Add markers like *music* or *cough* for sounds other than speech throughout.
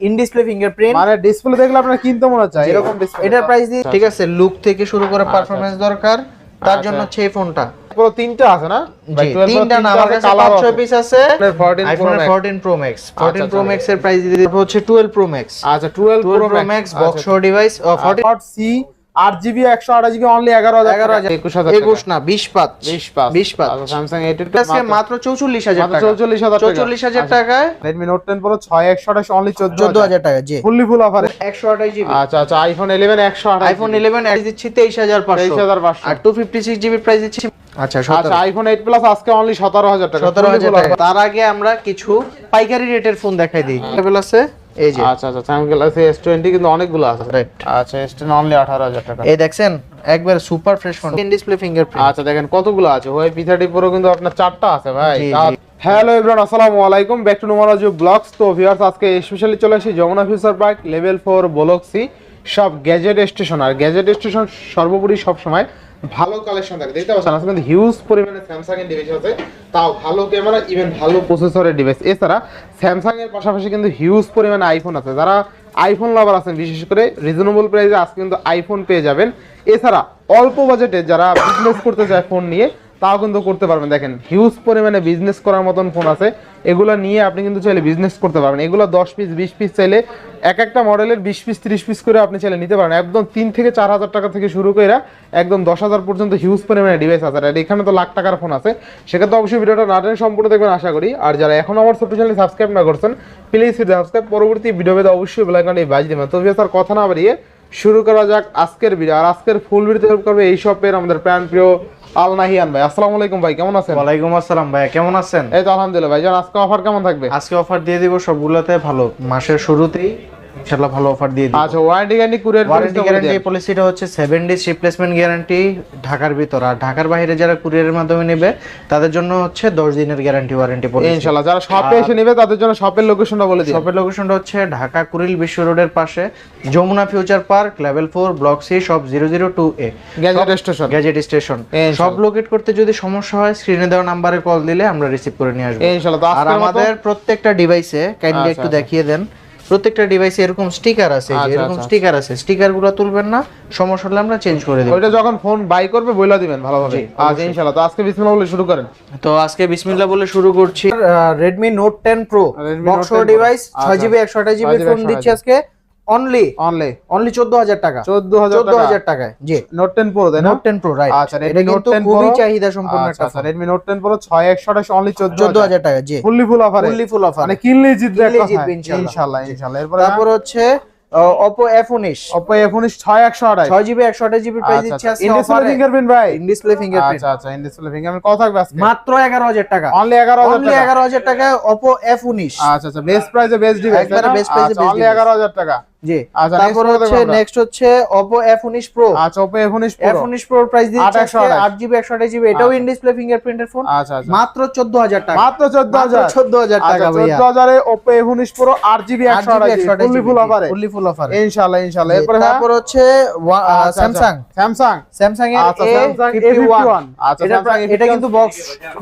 In display fingerprint মানে display দেখলে আপনার কিনতে মনে হচ্ছে এরকম ডিসপ্লে এটার প্রাইস ঠিক আছে লুক থেকে শুরু করে পারফরম্যান্স দরকার তার জন্য হচ্ছে এই ফোনটা পুরো তিনটা আছে না? তিনটা না আমার কাছে পাঁচ ছয় পিস আছে। আইফোন 14 Pro 14 প্রো ম্যাক্স 14 আচ্ছা, প্রো ম্যাক্স এর প্রাইস দিয়ে হচ্ছে 12 প্রো ম্যাক্স আচ্ছা 12 12 pro max box device 14 14 C 8 GB 128 GB only 11000 11000 21000 21 না 20 পাঁচ। 20 পাঁচ। 20 পাঁচ। আচ্ছা স্যামসাং A22 আজকে মাত্র 44000 মাত্র টাকা। 44000 টাকা। 44000 টাকায় Redmi Note 10 Pro 6 128 অনলি 14000 14000 টাকা জি। ফুললি ফুল অফারে 128 জিবি। আচ্ছা আচ্ছা আইফোন 11 128 আইফোন 11 এর দিচ্ছি 23500 23500 আর 256 জিবি প্রাইস দিচ্ছি। আচ্ছা আচ্ছা আইফোন 8 প্লাস আজকে অনলি 17000 টাকা। সতেরো Fully হাজার full টাকা। তার আগে আমরা কিছু পাইকারি রেটের ফোন দেখাই দিই। লেভেল আছে? এই যে। আচ্ছা আচ্ছা স্যামসাং গ্যালাক্সি S20 কিন্তু অনেকগুলো আছে। রাইট আচ্ছা S10 অনলি 18000 টাকা। এই দেখছেন একবার super fresh phone in display fingerprint আচ্ছা দেখেন কতগুলো আছে। ওই P30 Pro কিন্তু আপনার চারটা আছে ভাই। হ্যালো এভরিওয়ান আসসালামু আলাইকুম। ব্যাক টু নোমারাজু ব্লগস তো ভিউয়ার্স আজকে স্পেশালি চলে আসি Jamuna future park level 4 block C সব গ্যাজেট স্টেশন আর গ্যাজেট স্টেশন সর্বোপরি সব সময় ভালো কালেকশন থাকে। দেখতে পাচ্ছেন, আজকে কিন্তু হিউজ পরিমাণে স্যামসাং এর ডিভাইস আছে। তাও ভালো ক্যামেরা ইভেন ভালো প্রসেসরের ডিভাইস এছাড়া স্যামসাং এর পাশাপাশি কিন্তু হিউজ পরিমাণে আইফোন আছে। যারা আইফোন লাভার আছেন, বিশেষ করে রিজনেবল প্রাইসে আজকে কিন্তু আইফোন পেয়ে যাবেন। এছাড়া অল্প বাজেটে যারা বিজনেস করতে চায় ফোন নিয়ে তাও কিন্তু করতে পারবেন। দেখেন হিউজ পরিমাণে বিজনেস করার মতন ফোন আছে। এগুলো নিয়ে আপনি কিন্তু চাইলে বিজনেস করতে পারবেন। এগুলো দশ পিস বিশ পিস চাইলে এক একটা মডেলের বিশ পিস ত্রিশ পিস করে আপনি চাইলে নিতে পারেন একদম তিন থেকে চার হাজার টাকা থেকে শুরু করে একদম দশ হাজার পর্যন্ত হিউজ পরিমাণে ডিভাইস আছে। আর এখানে তো লাখ টাকার ফোন আছে। সেক্ষেত্রে অবশ্যই ভিডিওটা না টেনে সম্পূর্ণ দেখবেন, আশা করি। আর যারা এখন আমার ছোট্ট চ্যানেল সাবস্ক্রাইব না করছেন প্লিজ সাবস্ক্রাইব পরবর্তী ভিডিও অবশ্যই বেলাইকনটি বাজ দেবেন। তো ভিডিও কথা না বাড়িয়ে শুরু করা যাক আজকের ভিডিও আর আজকের ফুল ভিডিও হেল্প করবে এই শপের আমাদের প্রাণ প্রিয় আল নাহিয়ান ভাই। আসসালামু আলাইকুম ভাই কেমন আছেন? ওয়ালাইকুম আসসালাম ভাই কেমন আছেন? এই তো আলহামদুলিল্লাহ ভাই। আজকে অফার কেমন থাকবে? আজকে অফার দিয়ে দিব সবগুলোতে ভালো। মাসের শুরুতেই ইনশাআল্লাহ ভালো অফার দিয়ে দিব। আচ্ছা warranty guarantee courier warranty guarantee পলিসিটা হচ্ছে সেভেন ডেজ রিপ্লেসমেন্ট গ্যারান্টি ঢাকার ভিতর। আর ঢাকার বাইরে যারা কুরিয়ারের মাধ্যমে নেবে তাদের জন্য হচ্ছে দশ দিনের গ্যারান্টি ওয়ারেন্টি পলিসি ইনশাআল্লাহ যারা শপে এসে নেবে তাদের জন্য শপের লোকেশনটা বলে দিন। শপের লোকেশনটা হচ্ছে ঢাকা কুরিল বিশ্ব রোডের পাশে Jamuna future park level four block C shop zero zero two A gadget station gadget station সব লোকেট করতে যদি সমস্যা হয় স্ক্রিনে দেওয়া নাম্বারে কল দিলে আমরা রিসিভ করে নিয়ে আসব। ইনশাআল্লাহ আর আমাদের প্রত্যেকটা ডিভাইসে কাইন্ডলি আচ্ছা, একটু আচ্ছা। দেখিয়ে দেন। প্রত্যেকটা ডিভাইসে এরকম স্টিকার আছে আচ্ছা, এরকম আচ্ছা। স্টিকার আছে স্টিকারগুলো তুলবেন না সমস্যা হলে আমরা চেঞ্জ করে দেব। ওইটা যখন ফোন বাই করবে বইলা দিবেন ভালোভাবে। আজ ইনশাআল্লাহ। তো আজকে বিসমিল্লাহ বলে শুরু করেন। তো আজকে বিসমিল্লাহ বলে শুরু করছি। Redmi Note 10 Pro box Note 10 Pro। Device আচ্ছা। 6GB 128GB ফোন দিচ্ছি আজকে। অনলি অনলি অনলি 14000 টাকা। 14000 টাকা। 14000 টাকায় জি। নোট 10 প্রো তাই না? নোট 10 প্রো রাইট আচ্ছা, এটা কিন্তু খুবই চাহিদা সম্পন্ন আচ্ছা একটা আচ্ছা Redmi Note 10 Pro 6128 অনলি 14000 14000 টাকা জি। ফুললি ফুল অফারে ফুললি ফুল অফার মানে কিনলেই জিতবে ইনশাআল্লাহ। ইনশাআল্লাহ এরপরে তারপর হচ্ছে Oppo F19 Oppo A19 6128 6GB 128GB price দিচ্ছি ইন ডিসপ্লে ফিঙ্গারপ্রিন্ট ভাই। ইন ডিসপ্লে ফিঙ্গারপ্রিন্ট আচ্ছা আচ্ছা ইন ডিসপ্লে ফিঙ্গারপ্রিন্ট কত থাকবে আজকে। মাত্র 11000 টাকা। অনলি 11000 অনলি টাকা। 11000 টাকা Oppo F19 আচ্ছা আচ্ছা বেস্ট প্রাইসে বেস্ট ডিভাইস একবারে price এ best অনলি device। 11000 টাকা। জি। আচ্ছা, তারপর next হচ্ছে নেক্সট হচ্ছে Oppo F19 Pro আচ্ছা Oppo A19 Pro F19 Pro price দিচ্ছি আজকে 828 8GB 128GB এটাও ইন ডিসপ্লে ফিঙ্গারপ্রিন্টের ফোন আচ্ছা আচ্ছা। মাত্র 14000 টাকা। মাত্র 14000 14000 টাকা ভাইয়া। 14000 এ Oppo A19 Pro 8GB 128 fully full অফারে ফুললি ফুল অফার ইনশাআল্লাহ ইনশাআল্লাহ। এরপরে তারপর হচ্ছে স্যামসাং স্যামসাং স্যামসাং এর আচ্ছা, Samsung A51 আচ্ছা, এটা Samsung প্রায়- এটা A51 কিন্তু বক্স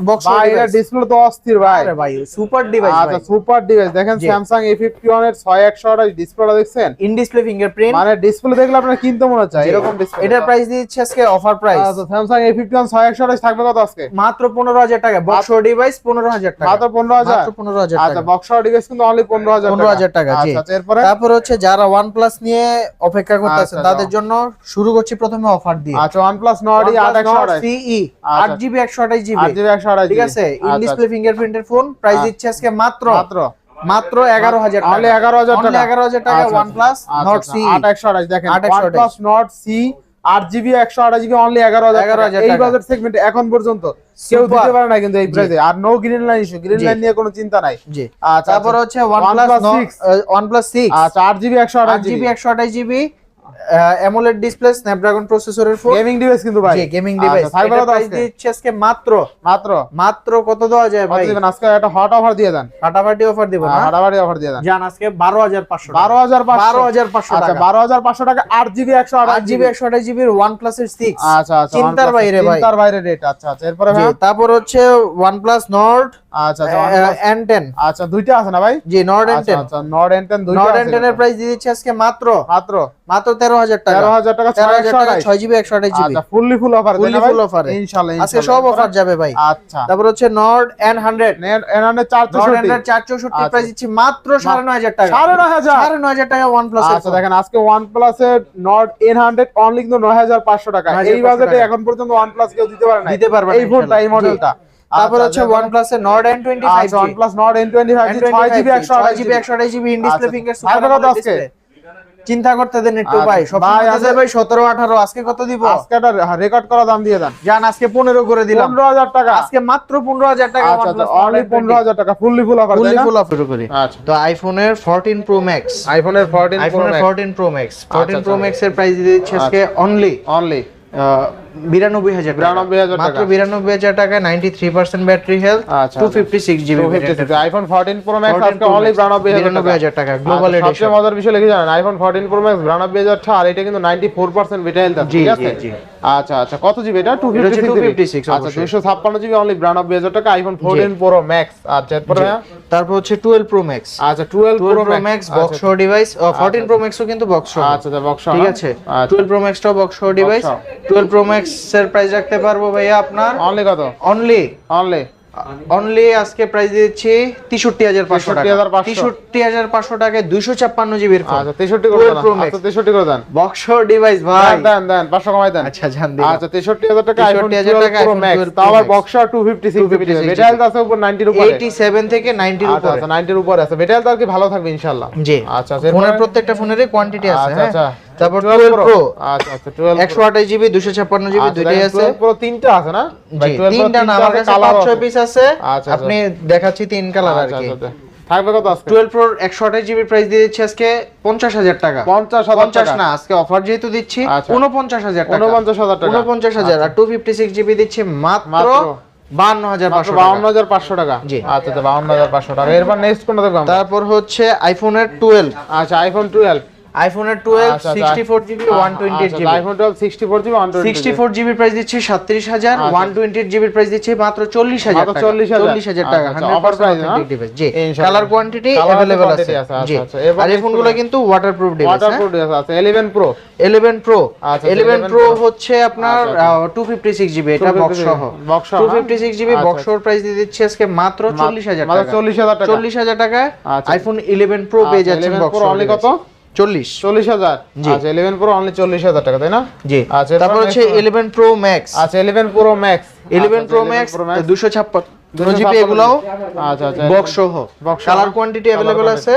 বক্স ভাই এটা ডিসপ্লে তো অস্থির ভাই। আরে ভাই সুপার ডিভাইস আচ্ছা সুপার ডিভাইস দেখেন জি। স্যামসাং A51 এর 6128 ডিসপ্লেটা দেখছেন? ইন ডিসপ্লে ফিঙ্গারপ্রিন্ট মানে ডিসপ্লে দেখলে আপনার কিনতে মনে হচ্ছে এরকম ডিসপ্লে এটার প্রাইস দিচ্ছে আজকে অফার প্রাইস আচ্ছা স্যামসাং A51 6128 থাকবে কত আজকে? মাত্র 15000 টাকা। বক্স ডিভাইস 15000 টাকা। মাত্র 15000 মাত্র 15000 আচ্ছা টাকা। বক্স ডিভাইস কিন্তু অনলি 15000 টাকা। 15000 টাকা জি। আচ্ছা আচ্ছা, এরপরে? তারপর হচ্ছে যারা OnePlus নিয়ে অপেক্ষা করতেছেন আচ্ছা, তাদের জন্য শুরু করছি প্রথমে অফার দিয়ে। আচ্ছা OnePlus Nord OnePlus Nord 8128 CE। 8GB 128GB 8GB 128 ঠিক আছে? ইন ডিসপ্লে ফিঙ্গারপ্রিন্টের ফোন প্রাইস দিচ্ছে আজকে মাত্র মাত্র। মাত্র 11000 টাকা। তাহলে 11000 হাজার টাকা। 11000 টাকা ওয়ান OnePlus আচ্ছা, Nord আচ্ছা, CE 8128 দেখেন 8128 OnePlus Nord C 8GB 128GB only 11000 টাকা। 11,000 এই বাজার বাজেট সেগমেন্টে এখন পর্যন্ত কেউ। দিতে পারে না কিন্তু এই প্রাইসে আর no green line issue green line নিয়ে কোনো চিন্তা নাই। জি। আচ্ছা তারপর আচ্ছা। হচ্ছে OnePlus OnePlus Nord- 6 আহ, OnePlus 6 আচ্ছা 8GB 128GB 8GB 128GB AMOLED display Snapdragon প্রসেসরের ফোন গেমিং ডিভাইস কিন্তু ভাই। জি গেমিং ডিভাইস আচ্ছা, থাকবে কত প্রাইস? দিচ্ছে আজকে মাত্র। মাত্র? মাত্র কত দেওয়া যায় ভাই? দিবেন? আজকে একটা হট অফার দিয়ে দেন। ফাটাফাটি অফার দিব না? ফাটাফাটি অফার দিয়ে দেন। জান আজকে 12500 12500 12500 আচ্ছা টাকা। 12500 টাকা 8GB 128GB 8GB 128GB এর OnePlus এর 6 আচ্ছা আচ্ছা চিন্তার বাইরে ভাই। চিন্তার বাইরে রেট আচ্ছা আচ্ছা। এরপরে ভাই? তারপর হচ্ছে OnePlus Nord আচ্ছা আচ্ছা OnePlus- এন আচ্ছা দুইটা আছে না ভাই? জি নর্ড এন আচ্ছা নর্ড এন দুইটা নর্ড এন প্রাইস দিয়ে দিচ্ছি আজকে মাত্র। মাত্র? মাত্র তেরো হাজার টাকা। তেরো হাজার টাকা তেরো ছয় হাজার একশো টাকা আঠাশ। ছয় জিবি একশো আঠাশ জিবি আচ্ছা ফুললি ফুল অফার ইনশাআল্লাহ আজকে সব অফার যাবে ভাই। আচ্ছা। তারপর হচ্ছে নর্ড এন হান্ড্রেড এনানে চার নর্ড চৌষট্টি হান্ড্রেড চার চৌষট্টি আচ্ছা। প্রাইস দিচ্ছি মাত্র সাড়ে নয় হাজার টাকা। সাড়ে নয় হাজার? সাড়ে নয় হাজার টাকা ওয়ান আচ্ছা দেখেন আজকে ওয়ানের নট এন হান্ড্রেড অনলি কিন্তু নয় হাজার পাঁচশো টাকা। এই বাজেটে। এখন পর্যন্ত ওয়ান কেউ দিতে পারে না দিতে পারবে এই ফোনটা এই মডেলটা তারপর হচ্ছে প্লাস এর আচ্ছা ছয় জিবি একশো ছয় জিবি একশো আঠাশ জিবি ইন ডিসপ্লে আচ্ছা। ফিঙ্গার ভাই, আজকে? চিন্তা করতে দেন একটু আচ্ছা। ভাই সব ভাই, আজকে- ভাই সতেরো আঠারো আজকে কত দিব আজকে একটা রেকর্ড করা দাম দিয়ে দেন জান আজকে পনেরো করে দিলাম পনেরো হাজার টাকা আজকে মাত্র পনেরো হাজার টাকা আচ্ছা আচ্ছা অনলি পনেরো হাজার টাকা fully full offer fully full off শুরু করি আচ্ছা তো আইফোনের ফোরটিন প্রো ম্যাক্স আইফোনের ফোরটিন আইফোনের ফোরটিন প্রো ম্যাক্স ফোরটিন আচ্ছা, প্রো ম্যাক্স এর প্রাইস দিচ্ছে আজকে অনলি অনলি বিরানব্বই হাজার টাকা। 92,000 মাত্র টাকা। বিরানব্বই হাজার টাকা ninety three percent battery health আচ্ছা, two fifty six GB iPhone fourteen pro max 14 আজকে অনলি বিরানব্বই বিরানব্বই হাজার টাকা গ্লোবাল আচ্ছা, সবচেয়ে মজার বিষয় লিখে জানেন আইফোন ফোরটিন প্রো ম্যাক্স বিরানব্বই হাজার টাকা আর এটা কিন্তু নাইনটি ফোর পার্সেন্ট হেলথ ঠিক আছে? জি। আচ্ছা আচ্ছা কত জিবি এটা? টু ফিফটি 256 আচ্ছা। দুইশো ছাপ্পান্ন জিবি অনলি বিরানব্বই হাজার টাকা আইফোন ফোরটিন প্রো ম্যাক্স আচ্ছা এরপরে তারপর হচ্ছে টুয়েলভ প্রো ম্যাক্স আচ্ছা টুয়েলভ প্রো ম্যাক্স বক্স আচ্ছা শো ডিভাইস ফোরটিন প্রো ম্যাক্সও কিন্তু বক্স শো আচ্ছা আচ্ছা বক্স ঠিক আছে? আচ্ছা। Twelve pro ম্যাক্সটাও box show device twelve pro max এর প্রাইস রাখতে পারব ভাইয়া আপনার? অনলি কত? অনলি অনলি অনলি আজকে প্রাইস দিচ্ছি তেষট্টি হাজার পাঁচশো টাকা। 63,500 তেষট্টি হাজার পাঁচশো টাকায় দুইশো ছাপ্পান্ন জিবির ফোন আচ্ছা তেষট্টি করে দেন আচ্ছা তেষট্টি করে দেন। বক্স ডিভাইস ভাই। দেন দেন দেন পাঁচশো কমাই দেন। আচ্ছা জান দিলাম। আচ্ছা তেষট্টি হাজার টাকা আইফোন 63,000 টাকা প্রো ম্যাক্স তাও আবার। বক্স টু ফিফটি সিক্স 256 বেটা হেলথ আছে উপর নাইনটির উপরে। এইটি সেভেন থেকে নাইনটির আচ্ছা উপরে। আচ্ছা নাইনটির উপরে আছে। বেটা হেলথ আর কি ভালো থাকবে ইনশাল্লাহ জি। আচ্ছা ফোনের প্রত্যেকটা ফোনেরই কোয়ান্টিটি আছে আচ্ছা হ্যাঁ। আচ্ছা তারপর 12 প্রো আচ্ছা আচ্ছা টুয়েলভ একশো আঠাশ জিবি দুশো ছাপ্পান্ন জিবি দুইটাই আছে। প্রো তিনটা আছে না? ভাই, 12 তিনটা না আমার কাছে colour পাঁচ আছে। ছয় পিস আছে। আচ্ছা, আপনি দেখাচ্ছি তিন কালার আর আচ্ছা, কি। আচ্ছা, আচ্ছা। থাকবে কত আজকে? টুয়েলভ প্রোর একশো আঠাশ জিবি প্রাইস দিয়ে দিচ্ছি আজকে পঞ্চাশ হাজার টাকা। পঞ্চাশ হাজার পঞ্চাশ টাকা। না আজকে অফার যেহেতু দিচ্ছি আচ্ছা। উনপঞ্চাশ হাজার টাকা। উনপঞ্চাশ হাজার টাকা। উনপঞ্চাশ হাজার আর জিবি দিচ্ছি মাত্র। আচ্ছা আচ্ছা? তারপর হচ্ছে আইফোনের টুয়েলভ আচ্ছা আইফোন টুয়েলভ আইফোনের টুয়েলভ আচ্ছা, আচ্ছা। Sixty four GB one twenty আচ্ছা, GB iPhone twelve sixty four GB one sixty four জিবির প্রাইস দিচ্ছি সাতত্রিশ হাজার আচ্ছা। ওয়ান টোয়েন্টি প্রাইস দিচ্ছি মাত্র চল্লিশ হাজার মাত্র টাকা। 40,000 টাকা আচ্ছা, হান্ড্রেড না? জি কালার কোয়ান্টিটি Colour আছে। আচ্ছা, জি। আচ্ছা। আর এই ফোনগুলো কিন্তু ওয়াটারপ্রুফ ডিভাইস ওয়াটারপ্রুফ আছে ইলেভেন প্রো ইলেভেন প্রো আচ্ছা, 11 প্রো হচ্ছে আপনার আচ্ছা, জিবি এটা বক্স সহ। box সহ, টু হ্যাঁ? ফিফটি সিক্স জিবি আচ্ছা, বক্সর প্রাইস দিয়ে দিচ্ছি আজকে মাত্র মাত্র টাকা। চল্লিশ হাজার টাকা। চল্লিশ হাজার টাকায় আচ্ছা। আইফোন ইলেভেন প্রো পেয়ে যাচ্ছেন বক্স Pro কত? চল্লিশ। চল্লিশ হাজার। আচ্ছা ইলেভেন প্রো অনলি চল্লিশ হাজার টাকা তাই না? জি। আচ্ছা, তারপর হচ্ছে ইলেভেন প্রো ম্যাক্স আচ্ছা eleven pro max eleven pro max দুশো ছাপ্পান্ন। জিবি এগুলাও আচ্ছা আচ্ছা। বক্স সহ। Box কালার কোয়ান্টিটি অ্যাভেলেবল আছে।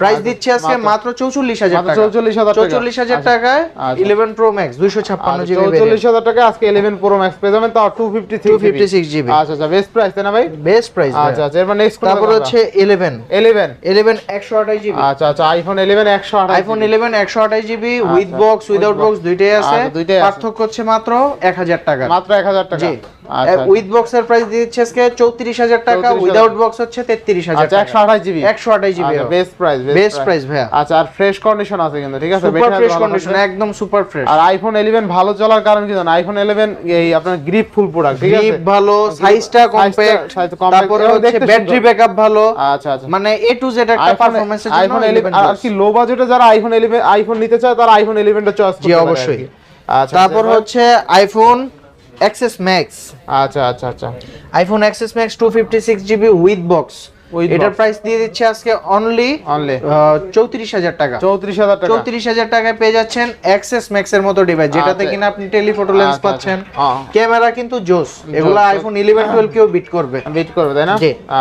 প্রাইস দিচ্ছি আজকে মাত্র চৌচল্লিশ হাজার মাত্র টাকা। 44,000 টাকা। চৌচল্লিশ হাজার আচ্ছা। টাকায় আচ্ছা। ইলেভেন প্রো ম্যাক্স দুইশো ছাপ্পান্ন জিবি চল্লিশ হাজার টাকা আজকে ইলেভেন প্রো ম্যাক্স পেয়ে যাবেন তাও two fifty two fifty six GB আচ্ছা আচ্ছা বেস্ট প্রাইস তাই না ভাই? বেস্ট প্রাইস আচ্ছা আচ্ছা এরপর নেক্সট তারপর হচ্ছে ইলেভেন ইলেভেন ইলেভেন একশো আঠাশ জিবি আচ্ছা আচ্ছা আইফোন ইলেভেন একশো আঠাশ আইফোন ইলেভেন একশো আঠাশ GB with box without box দুইটাই আছে। পার্থক্য হচ্ছে মাত্র এক হাজার টাকা। মাত্র এক হাজার টাকা। জি। উইথ বক্স এর প্রাইস দিচ্ছে আজকে টাকা 34,000 উইদাউট বক্স হচ্ছে আচ্ছা GB best price best price ভাইয়া। আচ্ছা আর ফ্রেশ কন্ডিশন আছে কিন্তু ঠিক আছে? সুপার ফ্রেশ কন্ডিশন একদম সুপার ফ্রেশ আর আইফোন ইলেভেন ভালো চলার কারণ কি আইফোন এই আপনার গ্রিপ ফুল প্রোডাক্ট ঠিক আছে? গ্রিপ ভালো সাইজটা কম্প্যাক্ট তারপরে হচ্ছে ব্যাটারি। ব্যাকআপ ভালো। আচ্ছা আচ্ছা। মানে এ টু জেড একটা আইফোন পারফরম্যান্সের জন্য আইফোন 11 11 আর কি লো বাজেটে যারা আইফোন 11 আইফোন নিতে চায় তারা আইফোন 11টা চয়েস করতে পারে অবশ্যই। আচ্ছা তারপর হচ্ছে আইফোন এক্সএস ম্যাক্স আচ্ছা আচ্ছা আচ্ছা। IPhone XS max two fifty six GB with box এটার প্রাইস দিয়ে দিচ্ছে আজকে অনলি অনলি চৌত্রিশ হাজার টাকা। চৌত্রিশ হাজার টাকা। চৌত্রিশ হাজার টাকায় পেয়ে যাচ্ছেন এক্সেস ম্যাক্স এর মতো ডিভাইস যেটাতে আচ্ছা। কিনা আপনি টেলিফটো লেন্স আচ্ছা, পাচ্ছেন। আচ্ছা। হ্যাঁ। ক্যামেরা কিন্তু জোস। এগুলো আইফোন ইলেভেন টুয়েলভ কেউ বিট করবে। বিট করবে তাই না?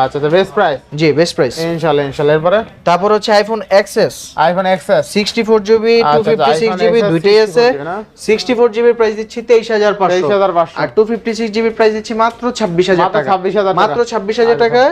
আচ্ছা বেস্ট প্রাইস জি বেস্ট প্রাইস ইনশাআল্লাহ ইনশাআল্লাহ এরপরে? তারপর হচ্ছে iPhone XS iPhone XS sixty four GB two fifty six GB দুইটাই আছে। সিক্সটি ফোর জিবির প্রাইস দিচ্ছি তেইশ হাজার পাঁচশো। 23,500 আর টু ফিফটি সিক্স জিবির প্রাইস দিচ্ছি মাত্র ছাব্বিশ হাজার টাকা। 26,000 টাকা। মাত্র ছাব্বিশ হাজার টাকা।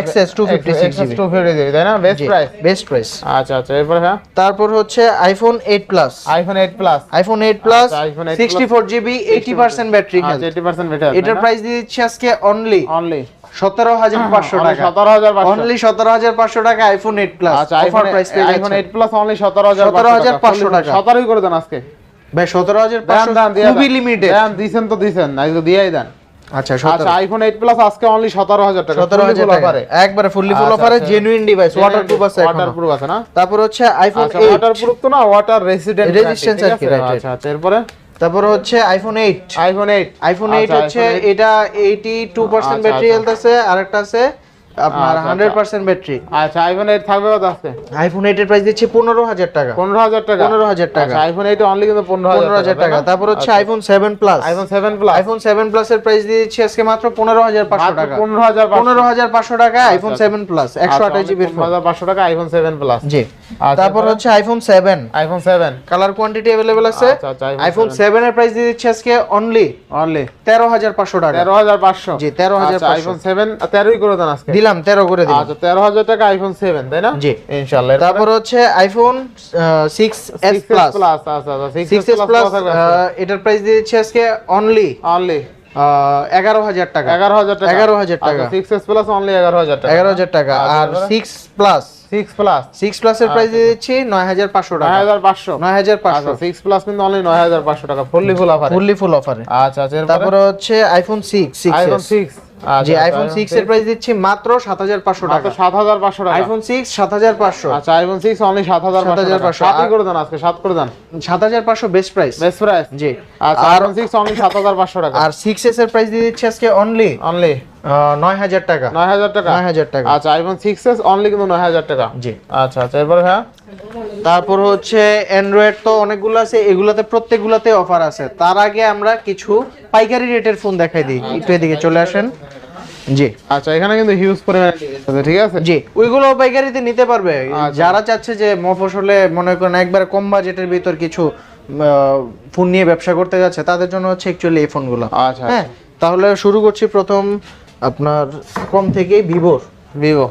XS two fifty six XS GB 250 GB তাই না? বেস্ট প্রাইস বেস্ট প্রাইস আচ্ছা আচ্ছা এরপরে হ্যাঁ? তারপর হচ্ছে iPhone eight plus iPhone 8 plus iPhone eight plus আচ্ছা, iPhone 8 sixty four GB eighty percent battery আচ্ছা 80% বেটার এটার প্রাইস দিয়ে দিচ্ছি আজকে অনলি অনলি *clears throat* সতেরো হাজার পাঁচশো টাকা। 17500 অনলি সতেরো হাজার পাঁচশো টাকা আইফোন এইট প্লাস আচ্ছা offer price iPhone 8 plus only 17500 17,500 টাকা। 17 করে দেন আজকে। ভাই সতেরো হাজার পাঁচশো খুবই লিমিটেড তো দিয়েই দেন। আচ্ছা আচ্ছা আইফোন এইট প্লাস আজকে অনলি সতেরো হাজার টাকা সতেরো হাজার টাকা। একবারে ফুললি ফুল অফারে। জেনুইন ডিভাইস ওয়াটার প্রুফ আছে ওয়াটারপ্রুফ আছে না? তারপর হচ্ছে আইফোন আচ্ছা এইট ওয়াটার প্রুফ তো না ওয়াটার রেসিডেন্ট রেজিস্ট্যান্স আর কি, right. আচ্ছা তারপরে? তারপর হচ্ছে iPhone eight iPhone eight iPhone eight হচ্ছে এটা এইটি টু পার্সেন্ট আচ্ছা, ব্যাটারি। হেলথ আছে আরেকটা আছে আপনার আচ্ছা, হান্ড্রেড পার্সেন্ট ব্যাটারি। আচ্ছা আইফোন এইট থাকবে কত আজকে আইফোন এইটের প্রাইস দিচ্ছি পনেরো হাজার টাকা। পনেরো হাজার টাকা? 15,000 টাকা। আচ্ছা আইফোন এইট অনলি কিন্তু পনেরো পনেরো হাজার টাকা। তারপর হচ্ছে iPhone seven plus iPhone seven plus iPhone seven plus এর প্রাইস দিচ্ছি আজকে মাত্র পনেরো হাজার পাঁচশো টাকা। পনেরো হাজার পনেরো হাজার পাঁচশো টাকা আইফোন সেভেন প্লাস একশো আঠাশ জিবির ফোন। হাজার পাঁচশো টাকা আইফোন সেভেন প্লাস জি। আচ্ছা, তারপর হচ্ছে iPhone seven iPhone seven colour quantity available আছে? আচ্ছা, আচ্ছা, আইফোন সেভেন এর প্রাইস দিয়ে দিচ্ছি আজকে অনলি অনলি তেরো হাজার পাঁচশো টাকা। তেরো হাজার পাঁচশো। জি, 13,500 আইফোন সেভেন তেরোই করে দেন আজকে। দিলাম তেরো করে দিলাম। আচ্ছা তেরো হাজার টাকা আইফোন সেভেন তাই না? জি। ইনশাল্লাহ তারপর হচ্ছে আইফোন প্লাস প্লাস আচ্ছা আচ্ছা প্লাস এটার প্রাইস দিয়ে দিচ্ছি আজকে অনলি অনলি এগারো হাজার টাকা। এগারো হাজার টাকা? এগারো হাজার টাকা। সিক্স এস প্লাস অনলি এগারো হাজার টাকা। এগারো হাজার টাকা। আচ্ছা, আর তারপরে? Six plus six plus six প্লাসের প্রাইস দিয়ে দিচ্ছি নয় হাজার পাঁচশো নয় টাকা হাজার পাঁচশো? নয় হাজার পাঁচশো। আচ্ছা সিক্স প্লাস কিন্তু অনলি নয় হাজার পাঁচশো টাকা fully full offer fully full অফারে আচ্ছা আচ্ছা তারপরে হচ্ছে iPhone six iPhone six six জি আইফোন সিক্স এর প্রাইস দিচ্ছি মাত্র সাত হাজার পাঁচশো টাকা। সাত হাজার পাঁচশো টাকা। আইফোন সিক্স সাত হাজার পাঁচশো। আচ্ছা আইফোন সিক্স অনলি সাত হাজার পাঁচশো 7,500 সাতই করে দেন আজকে সাত করে দেন। সাত হাজার পাঁচশো বেস্ট প্রাইস বেস্ট প্রাইস জি। আচ্ছা আইফোন সিক্স অনলি সাত হাজার পাঁচশো টাকা। আর সিক্স এস এর প্রাইস দিয়ে দিচ্ছি আজকে অনলি অনলি নয় হাজার টাকা। নয় হাজার টাকা? নয় হাজার টাকা। আচ্ছা আইফোন সিক্স এস অনলি কিন্তু নয় হাজার টাকা। জি। আচ্ছা আচ্ছা এরপরে হ্যাঁ? তারপর হচ্ছে অ্যান্ড্রয়েড তো অনেকগুলো আছে এগুলোতে প্রত্যেকগুলোতে অফার আছে। তার আগে আমরা কিছু পাইকারি রেটের ফোন দেখাই দিই। একটু এদিকে চলে আসেন। জি। আচ্ছা এখানে কিন্তু হিউজ পরিমাণে আছে, ঠিক আছে? জি। ওইগুলো পাইকারিতে নিতে পারবে। আচ্ছা। যারা চাচ্ছে যে মফসলে মনে করেন একবার কম বাজেটের ভিতর কিছু ফোন নিয়ে ব্যবসা করতে যাচ্ছে তাদের জন্য হচ্ছে অ্যাকচুয়ালি এই ফোনগুলো আচ্ছা হ্যাঁ তাহলে শুরু করছি প্রথম আপনার কম থেকে ভিভোর Vivo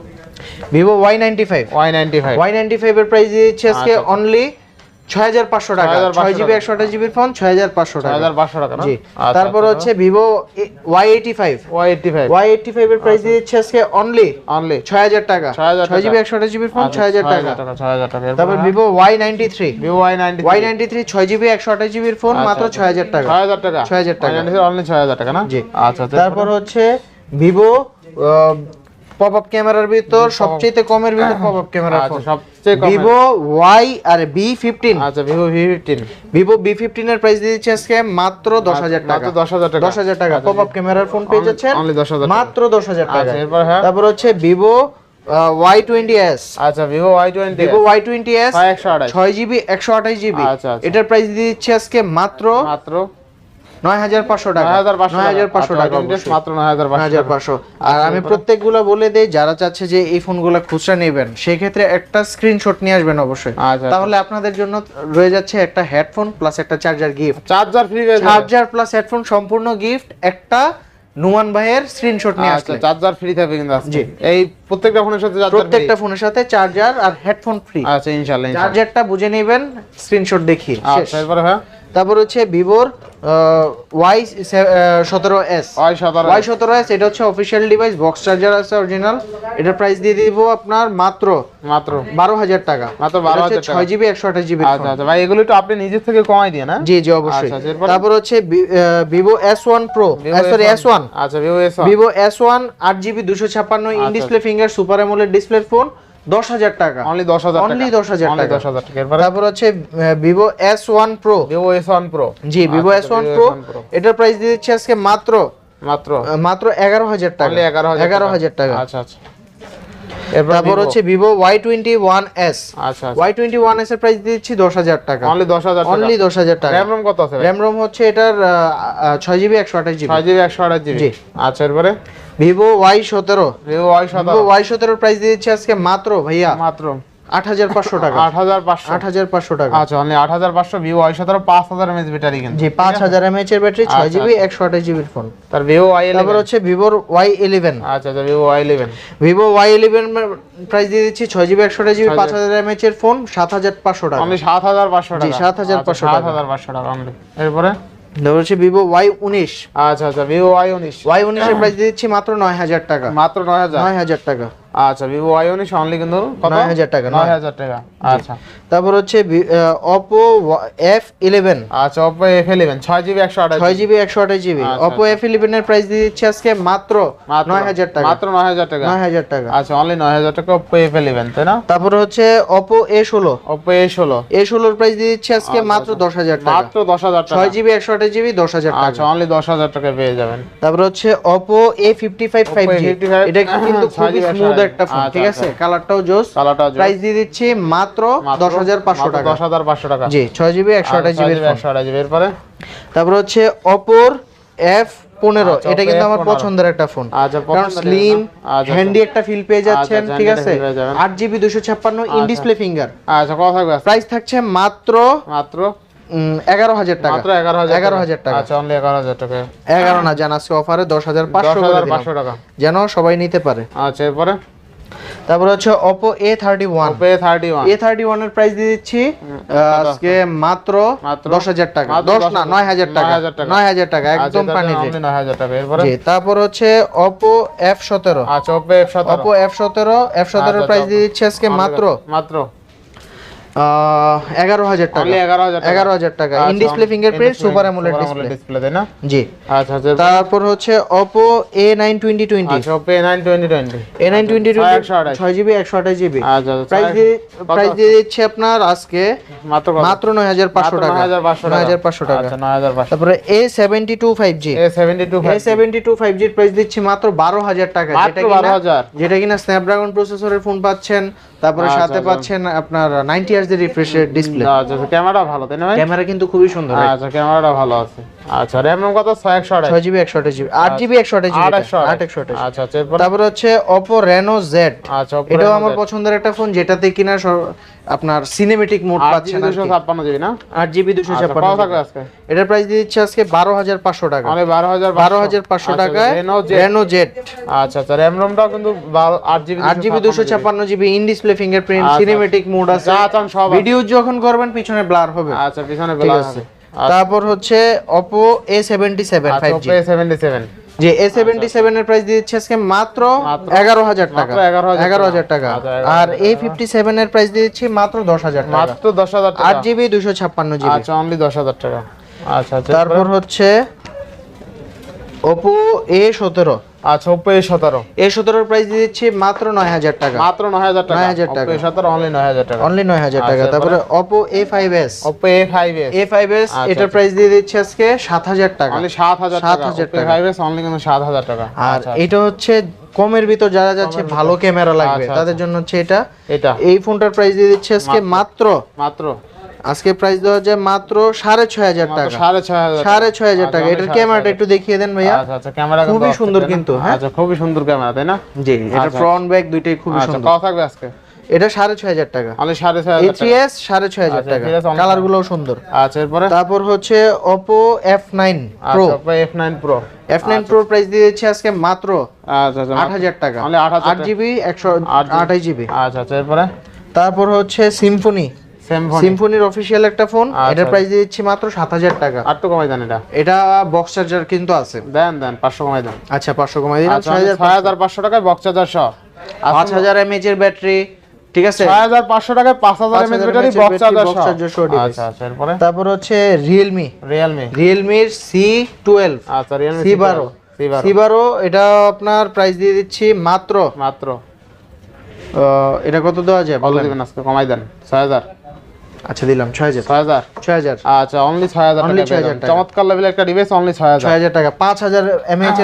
Vivo Y ninety five Y ninety five Y ninety five এর প্রাইস দিচ্ছে আজকে আচ্ছা। অনলি ছয় হাজার পাঁচশো টাকা 6,500 ছয় জিবি একশো আঠাশ জিবির ফোন ছয় হাজার পাঁচশো টাকা হাজার পাঁচশো টাকা জি আচ্ছা, তারপর আচ্ছা, হচ্ছে Vivo Y eighty five Y eighty five Y eighty five এর প্রাইস দিচ্ছে আজকে অনলি অনলি ছয় হাজার টাকা 6,000 ছয় জিবি একশো আঠাশ জিবির ফোন ছয় হাজার টাকা ছয় হাজার টাকা তারপর Vivo Y ninety three Vivo Y ninety Y ninety three ছয় জিবি একশো আঠাশ জিবির ফোন আচ্ছা, মাত্র আচ্ছা। ছয় হাজার টাকা ছয় হাজার টাকা 6,000 টাকা। অনলি ছয় হাজার টাকা না জি। আচ্ছা আচ্ছা তারপর হচ্ছে ভিভো পপ আপ ক্যামেরার ভিতর *coughs* সবচেয়ে কমের ভিতর পপ আপ আচ্ছা ফোন সবচেয়ে কম ভিভো ওয়াই আর বি ফিফটিন আচ্ছা Vivo V fifteen Vivo V fifteen এর প্রাইস দিচ্ছে আজকে মাত্র দশ হাজার টাকা। মাত্র দশ হাজার টাকা। দশ হাজার টাকা। পপ আপ ক্যামেরার ফোন পেয়ে যাচ্ছেন only 10,000 টাকা। মাত্র দশ হাজার টাকা আচ্ছা এরপর হ্যাঁ। তারপর হচ্ছে ভিভো ওয়াই টোয়েন্টি এস আচ্ছা Vivo Y twenty Vivo Y twenty S ছয় জিবি একশো আঠাশ জিবি। আচ্ছা, আচ্ছা। এটার প্রাইস দিচ্ছে আজকে মাত্র মাত্র নয় হাজার পাঁচশো টাকা। নয় হাজার পাঁচশো নয় হাজার পাঁচশো টাকা অবশ্যই। অবশ্যই। মাত্র নয় হাজার হাজার পাঁচশো। পাঁচশো আর আমি প্রত্যেকগুলো বলে দেই যারা চাচ্ছে যে এই ফোনগুলো খুচরা নেবেন সেই ক্ষেত্রে একটা স্ক্রিনশট নিয়ে আসবেন অবশ্যই। আচ্ছা তাহলে আপনাদের জন্য রয়ে যাচ্ছে একটা হেডফোন প্লাস একটা charger gift charger free charger plus headphone সম্পূর্ণ গিফট একটা নুমান ভাইয়ের স্ক্রিনশট নিয়ে আচ্ছা আসলে। চার্জার ফ্রি থাকবে কিন্তু আজকে। এই প্রত্যেকটা ফোনের সাথে চার্জার প্রত্যেকটা ফোনের সাথে চার্জার আর হেডফোন ফ্রি আচ্ছা ইনশাআল্লাহ চার্জারটা বুঝে নেবেন স্ক্রিনশট দেখিয়ে। আচ্ছা এরপরে হ্যাঁ তারপর হচ্ছে ভিভোর ওয়াই সতেরো এস ওয়াই সতেরো এস এটা হচ্ছে অফিসিয়াল ডিভাইস বক্স চার্জার আছে অরিজিনাল এটার প্রাইস দিয়ে দিব আপনার মাত্র মাত্র। বারো হাজার টাকা। মাত্র 12,000 টাকা। ছয় জিবি একশো আঠাশ জিবি আচ্ছা আচ্ছা ভাই এগুলো একটু আপনি নিজের থেকে কমাই দিয়ে না? জি জি অবশ্যই। আচ্ছা, আচ্ছা? তারপর হচ্ছে Vivo S one pro sorry S one আচ্ছা Vivo S Vivo S one আট জিবি দুশো ছাপ্পান্ন in. Display finger super AMOLED display phone দশ হাজার টাকা। অনলি দশ হাজার Only 10,000 অনলি টাকা। দশ হাজার টাকা। তারপর হচ্ছে Vivo S one pro Vivo S one pro জি ভিভো এস ওয়ান প্রো এটার প্রাইস দিচ্ছে আজকে মাত্র মাত্র। মাত্র এগারো হাজার টাকা। এগারো হাজার এগারো হাজার টাকা। আচ্ছা আচ্ছা। তারপর হচ্ছে Vivo Y twenty one S আচ্ছা ওয়াই টোয়েন্টি ওয়ান এস এর প্রাইস দিচ্ছি দশ হাজার টাকা। অনলি দশ হাজার অনলি দশ হাজার টাকা। র্যাম রোম কত আছে র্যাম রোম হচ্ছে এটার ছয় জিবি একশো আঠাশ জিবি ছয় জিবি একশো আঠাশ জিবি জি। আচ্ছা এরপরে? ভিভো ওয়াই সতেরো। ভিভো ওয়াই সতেরো। ওয়াই সতেরোর প্রাইস দিচ্ছে আজকে মাত্র ভাইয়া। মাত্র। আট হাজার পাঁচশো টাকা। আট হাজার পাঁচশো। আট হাজার পাঁচশো টাকা। আচ্ছা অনলি আট হাজার পাঁচশো ভিভো ওয়াই সতেরো পাঁচ হাজার এমএচ ব্যাটারি কিন্তু। জি পাঁচ হাজার এমএচ এর ব্যাটারি ছয় আচ্ছা, জিবি একশো আঠাশ জিবির ফোন তার ভিভো ওয়াই তারপর হচ্ছে ভিভোর ওয়াই ইলেভেন। আচ্ছা আচ্ছা Vivo Y eleven. Vivo Y eleven price দিয়ে দিচ্ছি ছয় জিবি একশো আঠাশ জিবি পাঁচ হাজার এমএচ এর ফোন সাত হাজার পাঁচশো টাকা। অনলি সাত হাজার পাঁচশো জি, টাকা। 7,500 সাত হাজার পাঁচশো টাকা অনলি এরপরে? হচ্ছে ভিভো ওয়াই উনিশ। আচ্ছা আচ্ছা ভিভো ওয়াই উনিশ। ওয়াই উনিশের প্রাইস দিচ্ছি মাত্র নয় হাজার টাকা। মাত্র নয় হাজার। নয় হাজার টাকা। আচ্ছা ভিভো ওয়াই উনিশ অনলি কিন্তু কত? 9000 টাকা, নয় হাজার টাকা। আচ্ছা। তারপর হচ্ছে অপো এফ ইলেভেন আচ্ছা অপো এফ ইলেভেন ছয় জিবি একশো আঠাশ ছয় জিবি। একশো আঠাশ জিবি। আচ্ছা, অপো এফ ইলেভেন এর প্রাইস দিয়ে দিচ্ছে আজকে মাত্র নয় হাজার টাকা। মাত্র নয় হাজার টাকা। নয় হাজার টাকা। আচ্ছা অনলি নয় হাজার টাকা অপো এফ ইলেভেন তাই না? তারপর হচ্ছে অপো এ ষোলো। অপো এ ষোলো। এ ষোলোর প্রাইস দিয়ে দিচ্ছে আজকে মাত্র দশ হাজার টাকা। মাত্র দশ হাজার টাকা। ছয় জিবি একশো আঠাশ জিবি দশ হাজার টাকা। আচ্ছা অনলি দশ হাজার টাকা পেয়ে যাবেন। তারপর হচ্ছে Oppo A fifty five five G এটা কিন্তু খুবই স্মুথ একটা ফোন আচ্ছা, ঠিক আছে? আচ্ছা। কালারটাও জোস। প্রাইস দিয়ে দিচ্ছি মাত্র দশ হাজার পাঁচশো টাকা। দশ হাজার পাঁচশো টাকা। জি জিবি জিবি আঠাশ জিবি এরপরে তারপর হচ্ছে অপোর এফ পনেরো। আচ্ছা, এটা কিন্তু আমার পছন্দের একটা ফোন আচ্ছা কারণ স্লিম আচ্ছা, হ্যান্ডি একটা ফিল পেয়ে যাচ্ছেন আচ্ছা, ঠিক আছে। আট জিবি দুশো ছাপ্পান্ন ইন ডিসপ্লে ফিঙ্গার আচ্ছা থাকবে প্রাইস থাকছে মাত্র মাত্র? এগারো হাজার টাকা। মাত্র এগারো হাজার এগারো হাজার টাকা। আচ্ছা অনলি এগারো হাজার টাকা। এগারো না জান আজকে অফারে দশ হাজার পাঁচশো টাকা। যেন সবাই নিতে পারে। আচ্ছা এরপরে? তারপর হচ্ছে থার্টি ওয়ান এ থার্টি ওয়ানের প্রাইস দিয়ে দিচ্ছি আজকে মাত্র মাত্র? দশ হাজার টাকা। মাত্র দশ দশ না হাজার। নয় হাজার টাকা। নয় হাজার টাকা। নয় হাজার টাকা একদম পানি দিয়ে 9000 টাকা। এরপরে? জি তারপর হচ্ছে অপো এফ সতেরো। আচ্ছা অপো এফ সতেরো। এফ সতেরো আচ্ছা, প্রাইস আচ্ছা। দিয়ে দিচ্ছি আজকে মাত্র। মাত্র। এগারো হাজার টাকা। এগারো হাজার টাকা। In display fingerprint super AMOLED display display তাই না? জি। আচ্ছা আচ্ছা। তারপর হচ্ছে আচ্ছা জিবি আচ্ছা প্রাইস দিয়ে প্রাইস দিয়ে দিচ্ছে আপনার আজকে মাত্র মাত্র নয় হাজার পাঁচশো মাত্র টাকা। 9500 নয় হাজার পাঁচশো টাকা। আচ্ছা তারপরে প্রাইস দিচ্ছি মাত্র বারো হাজার টাকা। মাত্র যেটা কিনা যেটা কিনা প্রসেসরের ফোন পাচ্ছেন। তারপরে আচ্ছা, সাথে আচ্ছা। পাচ্ছেন আপনার নাইনটি ইয়ার্স রিফ্রেশের ডিসপ্লে আচ্ছা আচ্ছা ক্যামেরা ভালো তাই না ভাই? ক্যামেরা কিন্তু খুবই সুন্দর। আচ্ছা ক্যামেরাটা ভালো আছে। আচ্ছা র্যাম রম কত ছয় একশো আঠাশ। ছয় জিবি একশো আঠাশ জিবি আট জিবি একশো আঠাশ জিবি আট একশো আট একশো আঠাশ আচ্ছা আচ্ছা হচ্ছে অপো রেনো জেড আচ্ছা এটাও আমার পছন্দের একটা ফোন যেটাতে কিনা আপনার সিনেমেটিক মোড পাচ্ছেন জিবি দুশো ছাপ্পান্ন জিবি না? আট জিবি দুশো আচ্ছা, এটার প্রাইস দিয়ে দিচ্ছে আজকে বারো হাজার পাঁচশো টাকা। মানে বারো হাজার বারো হাজার পাঁচশো টাকায় রেনো রেনো জেড আচ্ছা আচ্ছা কিন্তু জিবি আট জিবি দুশো ছাপ্পান্ন জিবি ইন ডিসপ্লে ফিঙ্গারপ্রিন্ট আচ্ছা। সিনেমেটিক মোড আছে। ভিডিও যখন করবেন পিছনে ব্লার হবে। আচ্ছা পিছনে ঠিক বেলা আছে। আছে তারপর হচ্ছে এ সেভেন্টি সেভেন আচ্ছা জি ওপো যে এ সেভেন্টি সেভেন এর প্রাইস দিচ্ছে আজকে মাত্র মাত্র এগারো হাজার টাকা। মাত্র 11,000 এগারো হাজার টাকা। আর এ ফিফটি সেভেন এর প্রাইস দিচ্ছে মাত্র দশ হাজার টাকা। মাত্র দশ হাজার টাকা। আট জিবি দুশো ছাপ্পান্ন জিবি আচ্ছা অনলি দশ হাজার টাকা। আচ্ছা আচ্ছা তারপর হচ্ছে ওপো এ সতেরো। আচ্ছা ওপো এ সতেরো। এ সতেরোর প্রাইস দিয়ে দিচ্ছি মাত্র নয় হাজার টাকা। মাত্র নয় হাজার টাকা। 9,000 টাকা। সতেরো অনলি নয় হাজার টাকা। অনলি নয় হাজার টাকা। আচ্ছা, তারপরে Oppo A five S Oppo A five S A five S আচ্ছা, এটার আচ্ছা। প্রাইস দিয়ে দিচ্ছে আজকে সাত হাজার টাকা। অনলি সাত হাজার টাকা। 7,000 ওপো টাকা। ফাইভ এস অনলি কিন্তু সাত হাজার টাকা। আর আচ্ছা, এটা হচ্ছে কমের ভিতর যারা যাচ্ছে ভালো ক্যামেরা লাগবে। আচ্ছা, তাদের জন্য হচ্ছে এটা। এটা। এই ফোনটার প্রাইস দিয়ে দিচ্ছে আজকে মাত্র মাত্র। আজকে প্রাইস দেওয়া যায় মাত্র সাড়ে ছয় হাজার টাকা। সাড়ে ছয় হাজার সাড়ে ছয় হাজার আচ্ছা, টাকা অনলি এটার ক্যামেরাটা একটু দেখিয়ে দেন ভাইয়া। আচ্ছা আচ্ছা ক্যামেরা খুবই সুন্দর কিন্তু, হ্যাঁ? আচ্ছা খুবই সুন্দর ক্যামেরা তাই না? জি এটা আচ্ছা। ফ্রন্ট ব্যাক দুইটাই খুবই আচ্ছা সুন্দর। কত থাকবে আজকে? এটা সাড়ে ছয় হাজার টাকা। অনলি সাড়ে ছয় হাজার সাড়ে ছয় হাজার আচ্ছা, টাকা। 3S কালার গুলোও সুন্দর আচ্ছা এরপরে? তারপর হচ্ছে ওপো এফ নাইন প্রো আচ্ছা F nine pro F nine প্রোর price দিয়ে দিচ্ছে আজকে মাত্র আচ্ছা আচ্ছা আট হাজার টাকা। Only 8,000 আট জিবি একশো আঠাশ জিবি আচ্ছা আচ্ছা এরপরে? তারপর হচ্ছে সিম্ফনি সেম ফোন সিম্ফনির অফিসিয়াল একটা ফোন আচ্ছা। এটার প্রাইস দিয়ে দিচ্ছি মাত্র সাত হাজার টাকা। আর তো কমাই দেন এটা। এটা বক্স চার্জার কিন্তু আছে। দেন দেন পাঁচশো কমাই দেন। আচ্ছা পাঁচশো কমাই দিলাম আচ্ছা ছয় হাজার পাঁচশো। টাকায় বক্স চার্জার সহ। পাঁচ হাজার এমএচ এর ব্যাটারি ঠিক আছে? ছয় হাজার পাঁচশো টাকায় পাঁচ হাজার এমএচ 5,000 ব্যাটারি বক্স চার্জার সহ। আচ্ছা আচ্ছা এরপরে? তারপর হচ্ছে আচ্ছা এটা আপনার প্রাইস দিয়ে দিচ্ছি মাত্র মাত্র। এটা কত দেওয়া যায় কত দিবেন আজকে কমাই দেন ছয় হাজার। আচ্ছা দিলাম ছয় হাজার। ছয় হাজার? ছয় হাজার। আচ্ছা অনলি ছয় হাজার Only টাকা। 6,000 চমৎকার লেভেলের একটা ডিভাইস অনলি ছয় হাজার। ছয় হাজার টাকা। পাঁচ হাজার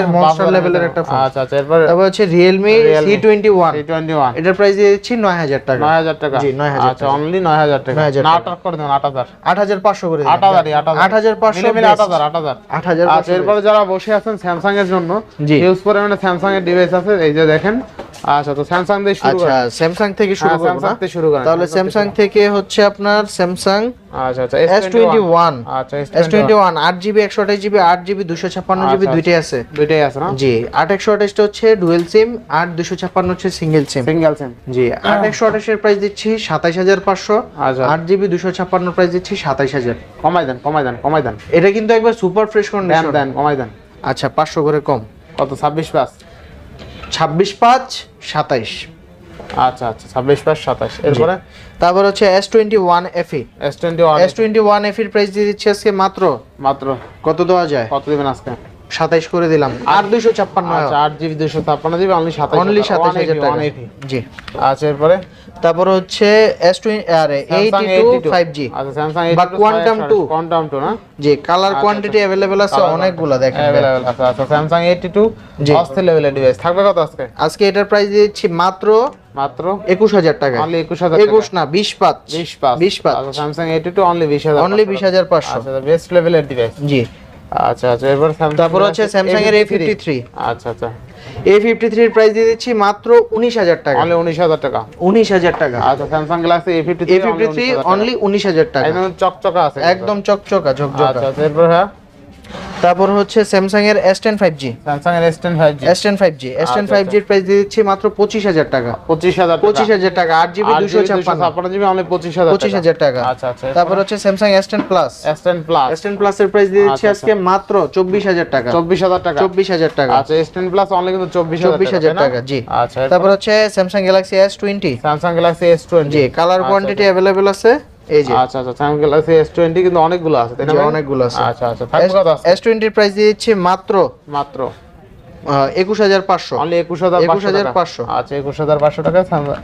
এর মনস্টার লেভেলের একটা ফোন আচ্ছা আচ্ছা এরপরে তারপর হচ্ছে Realme Realme C twenty one C twenty one এটার প্রাইস দিচ্ছি নয় হাজার টাকা। নয় হাজার টাকা। জি, 9,000 আচ্ছা অনলি নয় হাজার টাকা। 9,000 না টাকা। আট করে দেন আট হাজার। আট হাজার পাঁচশো করে আট হাজার। আট হাজার পাঁচশো মিলে আট হাজার আট হাজার। আট হাজার আচ্ছা এরপরে যারা বসে আছেন স্যামসাং এর জন্য জি। ইউজ পরিমাণে স্যামসাং এর ডিভাইস আছে। এই যে দেখেন আচ্ছা তো স্যামসাং দিয়ে শুরু আচ্ছা স্যামসাং থেকে শুরু করব স্যামসাং থেকে শুরু করেন তাহলে স্যামসাং থেকে। হচ্ছে আপনার স্যামসাং আচ্ছা আচ্ছা ওয়ান আচ্ছা এস টোয়েন্টি ওয়ান আট জিবি একশো আঠাশ জিবি আট জিবি দুশো ছাপ্পান্ন জিবি আচ্ছা, দুইটাই আছে। দুইটাই আছে না? জি আট একশো হচ্ছে ডুয়েল সিম আট দুশো হচ্ছে সিঙ্গেল সিম সিঙ্গেল সিম জি আট একশো প্রাইস দিচ্ছি সাতাইশ হাজার পাঁচশো আচ্ছা। আট জিবি দুশো ছাপ্পান্ন প্রাইস দিচ্ছি সাতাইশ হাজার। কমাই দেন কমাই দেন কমাই দেন। এটা কিন্তু একবার সুপার ফ্রেশ দেন কন্ডিশন দেন কমাই দেন। আচ্ছা পাঁচশো করে কম। কত? ছাব্বিশ পাঁচ ছাব্বিশ পাঁচ সাতাইশ। আচ্ছা আচ্ছা ছাব্বিশ পাঁচ সাতাশ এরপরে? তারপর হচ্ছে S twenty one FE S twenty one S twenty one এফির price দিয়ে দিচ্ছে আজকে মাত্র? মাত্র। কত দেওয়া যায়? কত দিবেন আজকে? সাতাইশ করে দিলাম। আর দুইশো ছাপ্পান্ন। আচ্ছা আট জিবি দুইশো ছাপ্পান্ন দিবে অনলি সাতাশ অনলি হাজার। টাকা। জি। আচ্ছা এরপরে? তারপর হচ্ছে এস টোয়েন্টি আরে এইটি টু ফাইভ জি আচ্ছা স্যামসাং বা Quantum two। কোয়ান্টাম টু না? জি কালার কোয়ান্টিটি অ্যাভেলেবেল আছে অনেকগুলো দেখেন। অ্যাভেলেবল আছে আচ্ছা এইটি টু জি। অস্থির লেভেলের ডিভাইস থাকবে কত আজকে? আজকে এটার প্রাইস দিচ্ছি মাত্র মাত্র? একুশ হাজার টাকা। অনলি একুশ হাজার একুশ না বিশ পাঁচ। বিশ পাঁচ। বিশ পাঁচ। আচ্ছা এইটি টু অনলি বিশ হাজার অনলি বিশ হাজার পাঁচশো। আচ্ছা বেস্ট লেভেলের ডিভাইস জি। আচ্ছা আচ্ছা এরপর Samsung তারপর হচ্ছে Galaxy স্যামসাং এর এ ফিফটি থ্রি আচ্ছা আচ্ছা। এ ফিফটি থ্রির প্রাইস দিয়ে দিচ্ছি মাত্র উনিশ হাজার টাকা। অনলি উনিশ হাজার টাকা। উনিশ হাজার টাকা। আচ্ছা Samsung Galaxy A fifty A fifty three only উনিশ হাজার টাকা। একদম চকচকা আছে একদম চকচকা ঝকঝকা। আচ্ছা এরপর হ্যাঁ? তারপর হচ্ছে স্যামসাং এর S ten five G Samsung এর S ten five G S ten five G S ten আচ্ছা, ফাইভ জির প্রাইস দিয়ে দিচ্ছি মাত্র টাকা। পঁচিশ হাজার পঁচিশ হাজার টাকা আট জিবি দুশো ছাপ্পান্ন। ছাপ্পান্ন জিবি অনলি পঁচিশ হাজার পঁচিশ হাজার টাকা। আচ্ছা আচ্ছা তারপর হচ্ছে Samsung S ten plus S ten plus S ten plus এর প্রাইস দিয়ে দিচ্ছি আচ্ছা, আজকে মাত্র চব্বিশ হাজার টাকা। চব্বিশ হাজার টাকা। চব্বিশ হাজার টাকা। আচ্ছা এস টেন প্লাস অনলি কিন্তু চব্বিশ চব্বিশ হাজার টাকা জি। আচ্ছা তারপর হচ্ছে Samsung Galaxy S twenty Samsung Galaxy S twenty জি কালার কোয়ান্টিটি অ্যাভেলেবেল আছে। এই যে। আচ্ছা আচ্ছা স্যামসাং গ্যালাক্সি এস টোয়েন্টি কিন্তু অনেকগুলো আছে তাই না অনেকগুলো আছে। আচ্ছা আচ্ছা থাকবে কত আছে? প্রাইস মাত্র মাত্র। একুশ হাজার পাঁচশো। অনলি একুশ হাজার 21,500 আচ্ছা একুশ হাজার পাঁচশো টাকা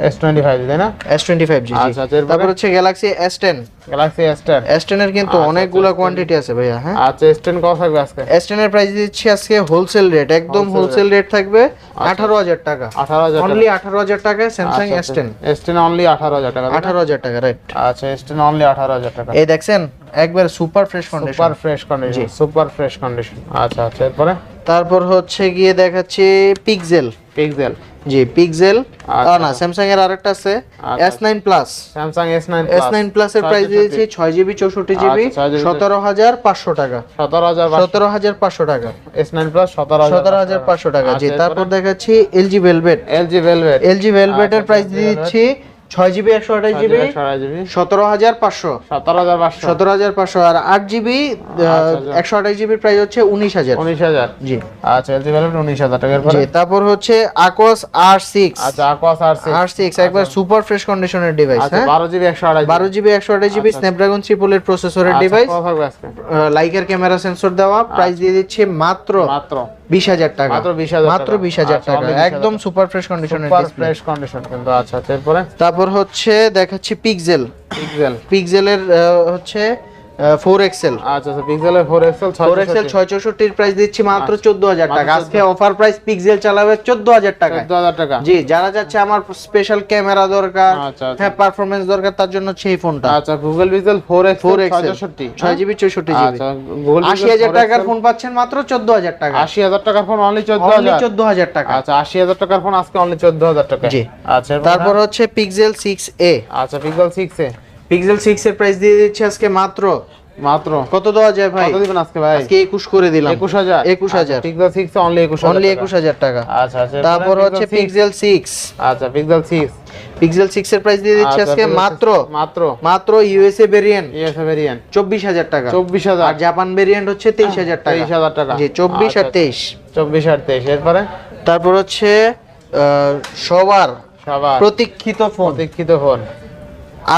এস টোয়েন্টি ফাইভ তাই না? এস টোয়েন্টি ফাইভ জি জি। আচ্ছা, আচ্ছা, তারপর হচ্ছে Galaxy S ten Galaxy S ten S টেনের কিন্তু অনেকগুলো কোয়ান্টিটি আছে ভাইয়া হ্যাঁ? আচ্ছা এস টেন কত থাকবে আজকে? এস টেনের প্রাইস দিচ্ছি আজকে হোলসেল রেট একদম হোলসেল রেট থাকবে আঠারো হাজার টাকা। আঠারো হাজার অনলি আঠারো হাজার টাকায় Samsung S ten S ten only আঠারো হাজার টাকা তাই না? আঠারো হাজার টাকা রাইট আচ্ছা এস টেন অনলি আঠারো হাজার টাকা। এই দেখছেন একবার super fresh condition super fresh condition super fresh condition আচ্ছা আচ্ছা এরপরে? তারপর হচ্ছে গিয়ে দেখাচ্ছি পিক্সেল পিক্সেল জি পিক্সেল আর না স্যামসাং এর আরেকটা আছে S9 plus Samsung S nine S nine plus এর প্রাইস দিয়েছি ছয় জিবি চৌষট্টি জিবি আচ্ছা, 6GB সতেরো হাজার পাঁচশো টাকা। সতেরো হাজার সতেরো হাজার পাঁচশো টাকা। S9 প্লাস সতেরো হাজার সতেরো হাজার পাঁচশো টাকা জি। তারপর দেখাচ্ছি LG Velvet LG Velvet LG Velvet এর প্রাইস দিয়েছি দিচ্ছি ছয় জিবি একশো আঠাশ জিবি সতেরো হাজার পাঁচশো। সতেরো হাজার পাঁচশো। সতেরো হাজার পাঁচশো। আর আট জিবি আচ্ছা। একশো আঠাশ জিবির প্রাইস হচ্ছে উনিশ হাজার। উনিশ হাজার। জি। আচ্ছা এলজি ভেলভেট উনিশ হাজার টাকার পরে তারপর হচ্ছে আকোস আর সিক্স আচ্ছা Aquos R six R six একবার সুপার ফ্রেশ কন্ডিশনের ডিভাইস আচ্ছা হ্যাঁ? বারো জিবি একশো আঠাশ বারো জিবি একশো আঠাশ জিবি স্ন্যাপড্রাগন ট্রিপলের প্রসেসরের ডিভাইস লাইকের ক্যামেরা সেন্সর দেওয়া। প্রাইস দিয়ে দিচ্ছে মাত্র মাত্র। বিশ হাজার টাকা। মাত্র 20,000 মাত্র টাকা। বিশ হাজার আচ্ছা, টাকা। একদম সুপার ফ্রেশ কন্ডিশনের সুপার ফ্রেশ কন্ডিশন কিন্তু আচ্ছা আচ্ছা এরপরে? তারপর হচ্ছে দেখাচ্ছি পিকজেল পিকজেল পিকজেলের হচ্ছে ফোর এক্সেল। আচ্ছা আচ্ছা পিক্সেলের ফোর এক্সেল ফোর এক্সেল ছয় চৌষট্টির প্রাইস দিচ্ছি মাত্র চোদ্দ হাজার টাকা। আচ্ছা। আজকে অফার প্রাইস পিক্সেল চালাবে চোদ্দ হাজার টাকা চোদ্দ হাজার টাকা। জি যারা যাচ্ছে আমার স্পেশাল ক্যামেরা দরকার আচ্ছা, আচ্ছা। হ্যাঁ পারফরমেন্স দরকার তার জন্য সেই ফোনটা আচ্ছা Google Pixel four X four চৌষট্টি ছয় জিবি চৌষট্টি জিবি আচ্ছা আশি হাজার টাকার ফোন পাচ্ছেন মাত্র চোদ্দ হাজার টাকা। আশি হাজার টাকার ফোন অনলি চোদ্দ হাজার। চোদ্দ হাজার টাকা। আচ্ছা আশি হাজার টাকার ফোন আজকে অনলি চোদ্দ হাজার টাকা জি। আচ্ছা তারপর হচ্ছে পিক্সেল সিক্স এ আচ্ছা Pixel six A Pixel six এর প্রাইস দিয়ে দিচ্ছে আজকে মাত্র। মাত্র। কত দেওয়া যায় ভাই? কত দিবেন আজকে ভাই? আজকে একুশ করে দিলাম। একুশ হাজার। একুশ হাজার। পিক্সেল সিক্স অনলি একুশ অনলি একুশ হাজার টাকা। আচ্ছা আচ্ছা তারপর হচ্ছে পিক্সেল সিক্স আচ্ছা পিক্সেল সিক্স পিক্সেল সিক্স এর প্রাইস দিয়ে দিচ্ছে আজকে মাত্র। মাত্র। মাত্র ইউএসএ ভেরিয়েন্ট ইএসএ ভেরিয়েন্ট চব্বিশ হাজার টাকা। চব্বিশ হাজার। আর জাপান ভেরিয়েন্ট হচ্ছে তেইশ হাজার টাকা। তেইশ হাজার টাকা। জি চব্বিশ আর আচ্ছা, তেইশ। চব্বিশ আর তেইশ। এরপরে? তারপর হচ্ছে সবার সবার। প্রতীক্ষিত ফোন প্রতীক্ষিত ফোন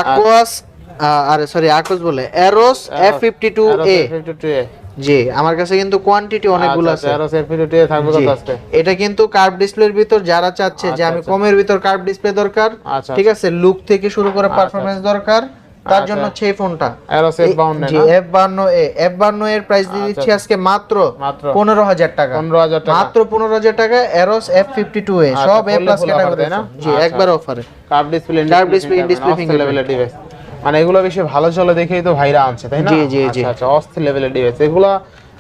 আকোয়াস আরে সরি আকোস বলে। Arrows F fifty two A জি আমার কাছে কিন্তু কোয়ান্টিটি অনেকগুলো আছে। এরোস এফ ফিফটি টু থাকবে জি। কত আজকে এটা কিন্তু কার্ভ ডিসপ্লের ভিতর যারা চাচ্ছে যে আমি কমের ভিতর কার্ভ ডিসপ্লে দরকার আচ্ছা, ঠিক আছে? লুক থেকে শুরু করে পারফরমেন্স দরকার। তার জন্য হচ্ছে এই ফোনটা এরো সেফ বাউন্ড জি এফ বান্ন এ এফ বান্ন এর প্রাইস দিয়ে দিচ্ছি আজকে মাত্র মাত্র পনেরো হাজার টাকা। পনেরো হাজার টাকা। মাত্র পনেরো হাজার টাকা Arrows F fifty two A. আচ্ছা, সব প্লাস ক্যাটাগরি না? জি আচ্ছা। একবার অফারে curve display Curved display, in-display fingerprint। লেভেলের ডিভাইস মানে এগুলো বেশি ভালো চলে দেখেই তো ভাইরা আনছে তাই না? জি, জি, জি। আচ্ছা আচ্ছা অস্থির লেভেলের ডিভাইস এগুলো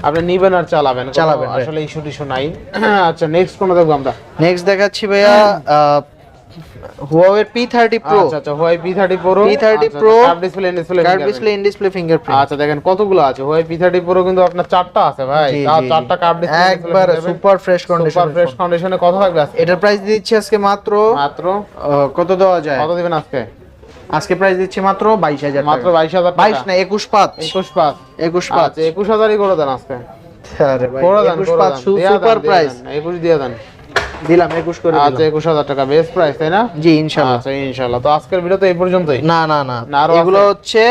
আপনি নিবেন আর চালাবেন। চালাবেন, আসলে ইস্যু টিস্যু নাই। *clears throat* আচ্ছা নেক্সট কোন দেখব আমরা? নেক্সট দেখাচ্ছি ভাইয়া পি থার্টি প্রো আচ্ছা আচ্ছা pro P30 Pro, curve display display curve display in display fingerprint আচ্ছা দেখেন কতগুলো আছে? পি থার্টি প্রো কিন্তু আপনার চারটা আছে ভাই। চারটা। কার্ভ ডিসপ্লে একবার super fresh condition super fresh কন্ডিশনে কত থাকবে আজকে? এটার প্রাইস দিচ্ছি আজকে মাত্র মাত্র? কত দেওয়া যায়? কত দিবেন আজকে? আজকে প্রাইস দিচ্ছি মাত্র বাইশ হাজার মাত্র বাইশ হাজার বাইশ না একুশ পাঁচ। একুশ পাঁচ। একুশ পাঁচ। আচ্ছা একুশ হাজারই করে দেন আজকে। আরে ভাই, একুশ পাঁচ দেন। দিয়া দেন, সুপার প্রাইস একুশ দিয়ে দেন। দিলাম একুশ করে আচ্ছা দিলাম। একুশ হাজার টাকা বেস্ট প্রাইস তাই না? জি আচ্ছা তো আজকের ভিডিও তো এই পর্যন্তই? না না না। এগুলো হচ্ছে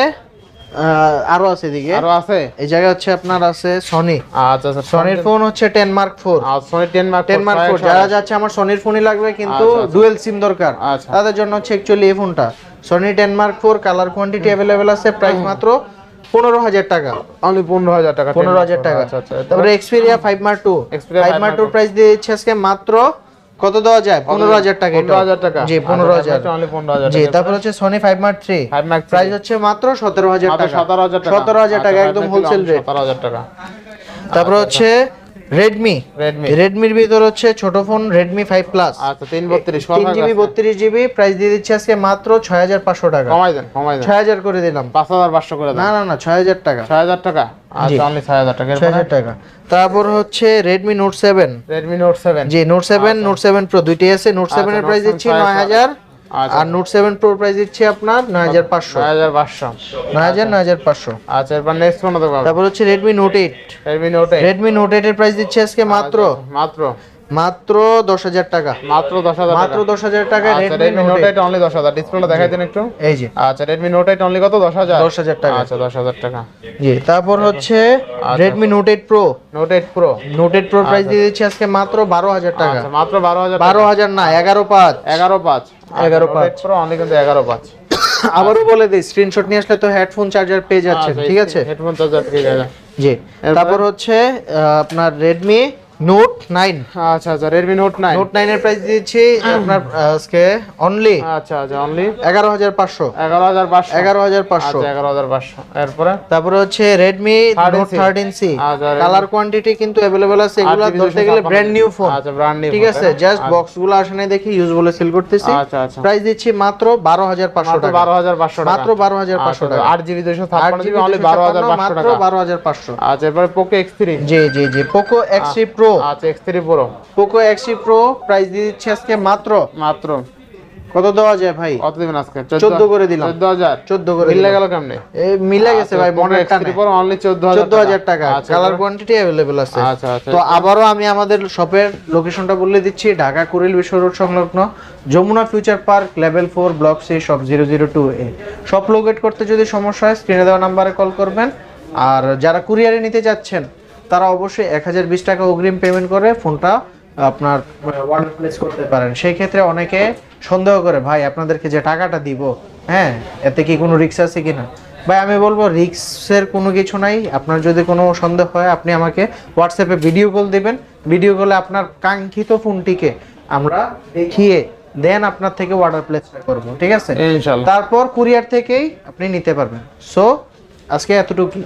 আরও আছে এদিকে। আরও আছে? এই জায়গায় হচ্ছে আপনার আছে সনি আচ্ছা আচ্ছা সনির ফোন হচ্ছে টেন মার্ক ফোর আর সনি মার্ক মার্ক যারা যাচ্ছে আমার সনির ফোনই লাগবে কিন্তু আচ্ছা, আচ্ছা। ডুয়েল সিম দরকার। আচ্ছা। তাদের জন্য হচ্ছে অ্যাকচুয়ালি এই ফোনটা Sony ten mark four colour quantity আছে প্রাইস মাত্র পনেরো হাজার টাকা। অনলি পনেরো হাজার টাকা পনেরো হাজার টাকা। আচ্ছা আচ্ছা। তারপরে Xperia five mark two five 5 mark Mark two price দিয়ে দিচ্ছে আজকে মাত্র কত দেওয়া যায়? পনেরো হাজার টাকা পনেরো হাজার টাকা। জি পনেরো হাজার। পনেরো হাজার জি তারপর হচ্ছে Sony five mark three price হচ্ছে মাত্র সতেরো হাজার টাকা। সতেরো হাজার টাকা। একদম হোলসেল রেট সতেরো হাজার টাকা। তারপর হচ্ছে রেডমি রেডমি রেডমির ভিতর হচ্ছে ছোট ফোন রেডমি ফাইভ প্লাস আচ্ছা তিন বত্রিশ তিন জিবি বত্রিশ জিবি প্রাইস দিয়ে দিচ্ছে আজকে মাত্র ছয় হাজার পাঁচশো টাকা। কমাই দেন কমাই দেন। ছয় হাজার করে দিলাম। পাঁচ হাজার পাঁচশো করে না না না ছয় হাজার টাকা। ছয় হাজার টাকা? আচ্ছা অনলি ছয় হাজার টাকা। ছয় হাজার টাকা। তারপর হচ্ছে Redmi note seven Redmi note seven জি note seven note seven pro দুইটাই আছে। নোট সেভেন এর Note প্রাইস 7 দিচ্ছি নয় হাজার। আর নোট সেভেন প্রো প্রাইস দিচ্ছি আপনার নয় হাজার পাঁচশো। ছয় হাজার পাঁচশো। নয় হাজার নয় হাজার পাঁচশো। আচ্ছা এরপর নেক্সট কোন দেবো তারপর হচ্ছে Redmi note eight Redmi note Redmi note eight এর প্রাইস দিচ্ছি আজকে মাত্র। মাত্র। মাত্র দশ হাজার টাকা। মাত্র দশ হাজার মাত্র দশ হাজার টাকা আচ্ছা রেডমি নোট এইট অনলি দশ হাজার। ডিসপ্লেটা দেখাই দেন একটু। এই যে। আচ্ছা রেডমি নোট এইট অনলি কত? দশ হাজার? দশ হাজার টাকা। আচ্ছা দশ হাজার টাকা। জি তারপর হচ্ছে Redmi note eight pro note eight pro note eight pro price দিয়ে দিচ্ছি আজকে মাত্র বারো হাজার টাকা। আচ্ছা মাত্র বারো হাজার বারো হাজার না এগারো পাঁচ। এগারো পাঁচ। এগারো পাঁচ। প্রো অনলি কিন্তু এগারো পাঁচ। *coughs* আবারও বলে দিই স্ক্রিনশট নিয়ে আসলে তো হেডফোন চার্জার পেয়ে যাচ্ছেন আচ্ছা, ঠিক আছে? হেডফোন চার্জার ঠিক আছে জি তারপর হচ্ছে আপনার রেডমি নোট নাইন আচ্ছা আচ্ছা Redmi note nine note nine এর প্রাইস দিয়েছি আপনার আজকে অনলি আচ্ছা আচ্ছা অনলি এগারো হাজার পাঁচশো। এগারো হাজার পাঁচশো। এগারো হাজার পাঁচশো। আচ্ছা এগারো হাজার পাঁচশো। এরপরে? তারপরে হচ্ছে Redmi 13C note thirteen C আচ্ছা, Redmi- কালার কোয়ান্টিটি কিন্তু অ্যাভেলেবেল আছে এগুলো GB ধরতে গেলে ব্র্যান্ড নিউ ফোন আচ্ছা ব্র্যান্ড নিউ ঠিক আছে জাস্ট বক্সগুলো আসে নাই দেখি ইউজ বলে সেল করতেছি। আচ্ছা আচ্ছা। প্রাইস দিচ্ছি মাত্র বারো হাজার পাঁচশো মাত্র টাকা। বারো হাজার পাঁচশো টাকা। মাত্র বারো হাজার পাঁচশো আচ্ছা, টাকা। আট জিবি দুশো আট ছাপ্পান্ন জিবি জিবি অনলি বারো হাজার পাঁচশো মাত্র টাকা বারো হাজার পাঁচশো। আচ্ছা এরপরে এক্স থ্রি জি জি জি পোকো এক্স থ্রি প্রো আচ্ছা X three pro Poco X pro price দিয়ে দিচ্ছি আজকে মাত্র? মাত্র। কত দেওয়া যায় ভাই? কত দিবেন আজকে? 14 করে দিলাম। চোদ্দ হাজার। চোদ্দ করে মিলে গেল কেমনে? এই মিলে গেছে ভাই মনের টানে পর অনলি চোদ্দ হাজার টাকা। আচ্ছা কালার কোয়ান্টিটি অ্যাভেলেবেল আছে। আচ্ছা আচ্ছা। তো আবারও আমি আমাদের শপের লোকেশনটা বলে দিচ্ছি ঢাকা কুরিল বিশ্ব রোড সংলগ্ন Jamuna future park level four block C shop zero zero two A shop locate করতে যদি সমস্যা হয় স্ক্রিনে দেওয়া নাম্বারে কল করবেন। আর যারা কুরিয়ারে নিতে যাচ্ছেন তারা অবশ্যই এক হাজার বিশ টাকা অগ্রিম পেমেন্ট করে ফোনটা আপনার অর্ডার প্লেস করতে পারেন। সেই ক্ষেত্রে অনেকে সন্দেহ করে ভাই আপনাদেরকে যে টাকাটা দিব হ্যাঁ এতে কি কোনো রিক্স আছে কি না ভাই আমি বলব রিক্সের কোনো কিছু নাই। আপনার যদি কোনো সন্দেহ হয় আপনি আমাকে হোয়াটসঅ্যাপে ভিডিও কল দেবেন। ভিডিও কলে আপনার কাঙ্ক্ষিত ফোনটিকে আমরা দেখিয়ে দেন আপনার থেকে অর্ডার প্লেস করব ঠিক আছে? তারপর কুরিয়ার থেকেই আপনি নিতে পারবেন। সো আজকে এতটুকু